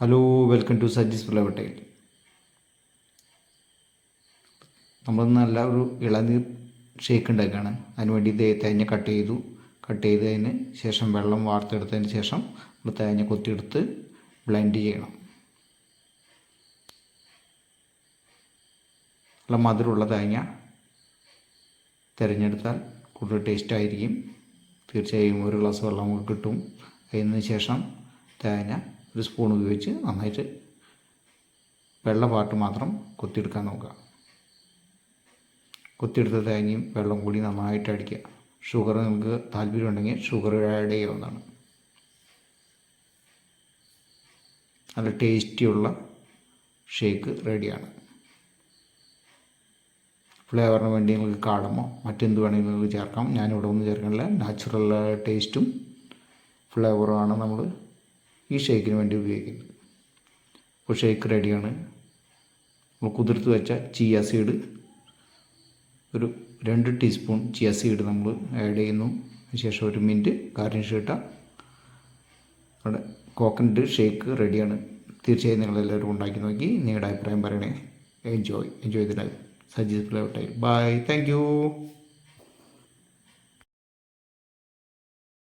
Hello welcome to Saji's flower tile നമ്മൾ നല്ല ഒരു ഇളനീർ ഷേക്ക് ഉണ്ടാക്കുകയാണ്. അതിന് വേണ്ടി തേങ്ങ കട്ട് ചെയ്തു. കട്ട് ചെയ്തതിന് ശേഷം വെള്ളം വാർത്തെടുത്തതിന് ശേഷം നമ്മൾ തേങ്ങ കൊത്തിയെടുത്ത് ബ്ലെൻഡ് ചെയ്യണം. നല്ല മധുരമുള്ള തേങ്ങ തിരഞ്ഞെടുത്താൽ കൂടുതൽ ടേസ്റ്റ് ആയിരിക്കും. തീർച്ചയായും ഒരു ഗ്ലാസ് വെള്ളം കിട്ടും. അതിന് ശേഷം തേങ്ങ ഒരു സ്പൂൺ ഉപയോഗിച്ച് നന്നായിട്ട് വെള്ള പാട്ട് മാത്രം കൊത്തിയെടുക്കാൻ നോക്കുക. കൊത്തിയെടുത്ത തേങ്ങയും വെള്ളം കൂടി നന്നായിട്ട് അടിക്കുക. ഷുഗർ നിങ്ങൾക്ക് താല്പര്യമുണ്ടെങ്കിൽ ഷുഗർ ആഡ് ചെയ്യാവുന്നതാണ് നല്ല ടേസ്റ്റിയുള്ള ഷേക്ക് റെഡിയാണ് ഫ്ലേവറിന് വേണ്ടി നിങ്ങൾക്ക് കാടമോ മറ്റെന്ത് വേണമെങ്കിലും നിങ്ങൾക്ക് ചേർക്കാം. ഞാനിവിടെ ഒന്നും ചേർക്കണില്ല. നാച്ചുറൽ ടേസ്റ്റും ഫ്ലേവറുമാണ് നമ്മൾ ഈ ഷേക്കിന് വേണ്ടി ഉപയോഗിക്കുന്നത് അപ്പോൾ ഷേക്ക് റെഡിയാണ്. നമ്മൾ കുതിർത്ത് വെച്ച ചിയ സീഡ് ഒരു രണ്ട് ടീസ്പൂൺ ചിയ സീഡ് നമ്മൾ ആഡ് ചെയ്യുന്നു. ശേഷം ഒരു മിനിറ്റ് ഗാർണിഷ് ഇട്ടാൽ അവിടെ കോക്കനട്ട് ഷേക്ക് റെഡിയാണ് തീർച്ചയായും നിങ്ങളെല്ലാവരും ഉണ്ടാക്കി നോക്കി. നിങ്ങളുടെ അഭിപ്രായം പറയണേ. Enjoy enjoy the life Saji's play time bye thank you